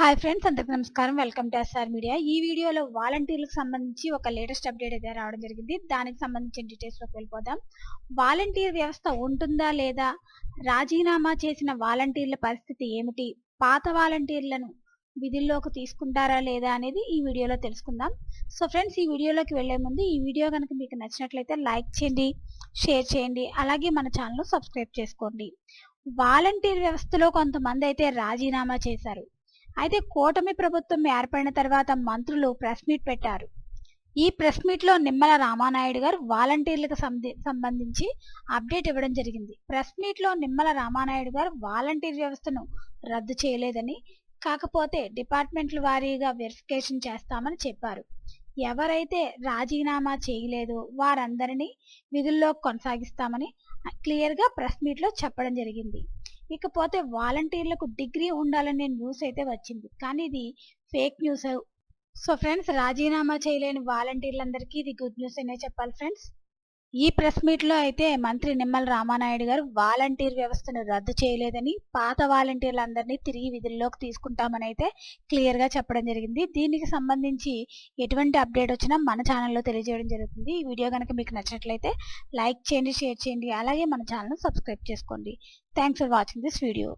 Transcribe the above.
Hi friends అందరికి నమస్కారం. Welcome to SR media ఈ వీడియోలో వాలంటీర్లకు సంబంధించి ఒక లేటెస్ట్ అప్డేట్ అయితే రావడం జరిగింది. దానికి సంబంధించిన డీటెయిల్స్లోకి వెళ్ళిపోదాం. వాలంటీర్ వ్యవస్థ ఉంటుందా లేదా? రాజీనామా చేసిన వాలంటీర్ల పరిస్థితి ఏమిటి? పాత వాలంటీర్లను విధుల్లోకి తీసుకుంటారా లేదా అనేది ఈ వీడియోలో తెలుసుకుందాం. సో ఫ్రెండ్స్ ఈ వీడియోలోకి వెళ్ళే ముందు ఈ వీడియో కనుక మీకు నచ్చినట్లయితే లైక్ చేయండి షేర్ చేయండి అలాగే మన ఛానల్ సబ్స్క్రైబ్ చేసుకోండి. వాలంటీర్ వ్యవస్థలో కొంతమంది అయితే రాజీనామా చేశారు. అయితే కూటమి ప్రభుత్వం ఏర్పడిన తర్వాత మంత్రులు ప్రెస్ మీట్ పెట్టారు. ఈ ప్రెస్ మీట్లో నిమ్మల రామానాయుడు గారు వాలంటీర్లకు సంబంధించి అప్డేట్ ఇవ్వడం జరిగింది. ప్రెస్ మీట్లో నిమ్మల రామానాయుడు గారు వాలంటీర్ వ్యవస్థను రద్దు చేయలేదని కాకపోతే డిపార్ట్మెంట్ల వారీగా వెరిఫికేషన్ చేస్తామని చెప్పారు. ఎవరైతే రాజీనామా చేయలేదో వారందరినీ విధుల్లో కొనసాగిస్తామని క్లియర్గా ప్రెస్ మీట్లో చెప్పడం జరిగింది. ఇకపోతే వాలంటీర్లకు డిగ్రీ ఉండాలనే న్యూస్ అయితే వచ్చింది. కానీ ఇది ఫేక్ న్యూస్. సో ఫ్రెండ్స్ రాజీనామా చేయలేని వాలంటీర్లందరికీ ఇది గుడ్ న్యూస్ అనే చెప్పాలి ఫ్రెండ్స్. ఈ ప్రెస్ మీట్లో అయితే మంత్రి నిమ్మల రామానాయుడు గారు వాలంటీర్ వ్యవస్థను రద్దు చేయలేదని పాత వాలంటీర్లందరినీ తిరిగి విధుల్లోకి తీసుకుంటామని అయితే క్లియర్గా చెప్పడం జరిగింది. దీనికి సంబంధించి ఎటువంటి అప్డేట్ వచ్చినా మన ఛానల్లో తెలియజేయడం జరుగుతుంది. ఈ వీడియో కనుక మీకు నచ్చినట్లయితే లైక్ చేయండి షేర్ చేయండి అలాగే మన ఛానల్ సబ్స్క్రైబ్ చేసుకోండి. Thanks for watching this video.